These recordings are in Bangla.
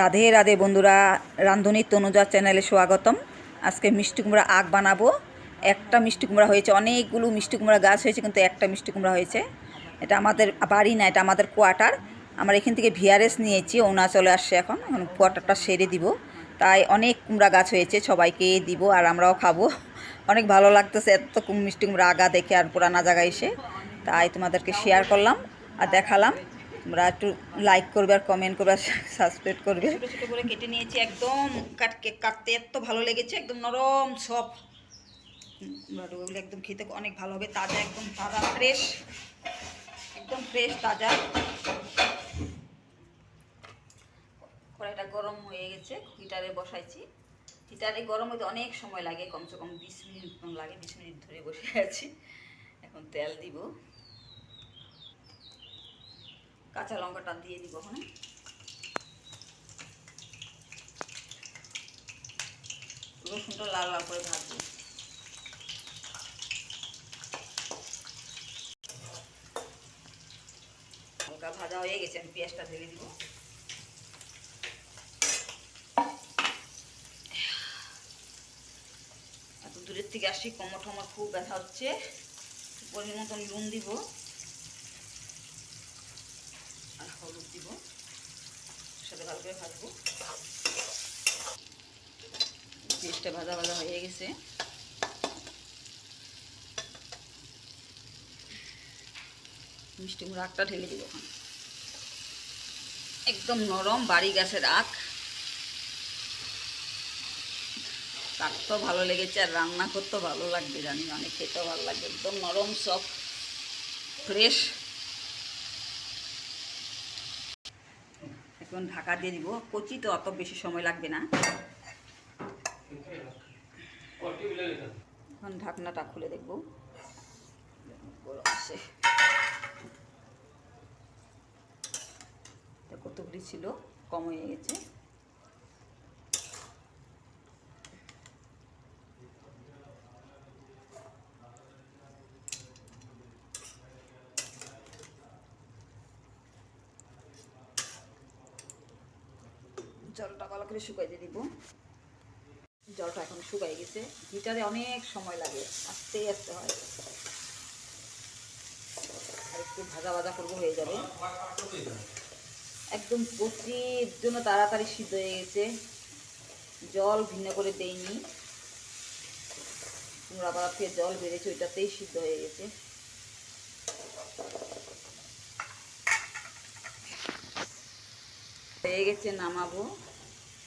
রাধে রাধে বন্ধুরা, রান্ধুনি তনুজা চ্যানেলে স্বাগতম। আজকে মিষ্টি কুমড়া আগ বানাবো। একটা মিষ্টি কুমড়া হয়েছে, অনেকগুলো মিষ্টি কুমড়া গাছ হয়েছে, কিন্তু একটা মিষ্টি কুমড়া হয়েছে। এটা আমাদের বাড়ি না, এটা আমাদের কোয়ার্টার। আমরা এখান থেকে ভিআরএস নিয়েছি, অরুণাচলে আসছে এখন। এখন কোয়ার্টারটা সেরে দিব। তাই অনেক কুমড়া গাছ হয়েছে, সবাইকে দিব আর আমরাও খাব। অনেক ভালো লাগতেছে এত মিষ্টি কুমড়া আগা দেখে আর পুরানা জায়গায় এসে। তাই তোমাদেরকে শেয়ার করলাম আর দেখালাম। তোমরা একটু লাইক করবে আর কমেন্ট করবে আর সাবস্ক্রাইব করবে। ছোটো ছোটো করে কেটে নিয়েছি, একদম কাটকে কাটতে এত ভালো লেগেছে, একদম নরম সব ওগুলো একদম খেতে অনেক ভালো হবে, তাজা একদম তাজা ফ্রেশ একদম ফ্রেশ তাজা। কড়াইটা গরম হয়ে গেছে হিটারে বসাইছি। হিটারে গরম হতে অনেক সময় লাগে, কমসে কম বিশ মিনিট লাগে, বিশ মিনিট ধরে বসে আছি। এখন তেল দিব। কাঁচা লঙ্কাটা দিয়ে দিব ওখানে রসুনটা লাল লাল করে ভাজবো। হালকা ভাজা হয়ে গেছে, আমি পেঁয়াজটা ঢেলে দিব। এত দূরের থেকে আসি কোমর ঠমর খুব ব্যথা হচ্ছে। পরিমাণ মতন নুন দিব আর হলুদ দিব সাথে ভালো ভাজবো। ভাজা ভাজা হয়ে গেছে। মিষ্টি মুড় আখটা ঢেলে দিব একদম নরম বাড়ি গাছের আখ। কাটতেও ভালো লেগেছে আর রান্না করতেও ভালো লাগবে জানি অনেক খেতেও ভালো লাগবে। একদম নরম সব ফ্রেশ এখন ঢাকা দিয়ে দিব। কচি তো অত বেশি সময় লাগবে না। এখন ঢাকনাটা খুলে দেখব। আছে। কতগুলি ছিল? কম হয়ে গেছে। জলটা ভালো করে শুকাই দিয়ে দিব। জলটা এখন শুকাই গেছে। হিটারে অনেক সময় লাগে, আস্তে আস্তে হয়। আর একটু ভাজা ভাজা করব, হয়ে যাবে। একদম কচির জন্য তাড়াতাড়ি সিদ্ধ হয়ে গেছে। জল ভিন্ন করে দেইনি। কুমড়া পাড়া থেকে জল বেড়েছে, ওইটাতেই সিদ্ধ হয়ে গেছে। হয়ে গেছে, নামাবো।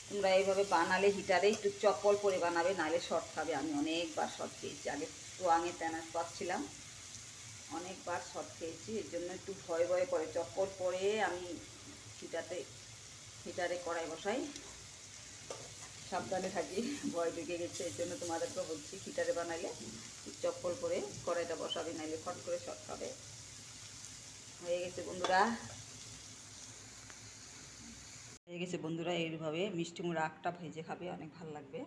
তোমরা এইভাবে বানালে হিটারে একটু চপ্পল করে বানাবে, নাহলে শর্ট খাবে। আমি অনেকবার শর্ট খেয়েছি। আগে তো আমি তেনাস পাচ্ছিলাম অনেকবার শর্ট খেয়েছি। এর জন্য একটু ভয় ভয় করে চপ্পল পরে আমি হিটাতে, হিটারে কড়াই বসাই। সাবধানে থাকি, ভয় ঢুকে গেছে। এর জন্য তোমাদেরকে বলছি, হিটারে বানাইলে চপ্পল পরে কড়াইটা বসাবে নাইলে ফট করে শর্ট খাবে। হয়ে গেছে বন্ধুরা। গেছে বন্ধুরা এইভাবে মিষ্টি মুড় আখটা ভেজে খাবে অনেক ভালো লাগবে।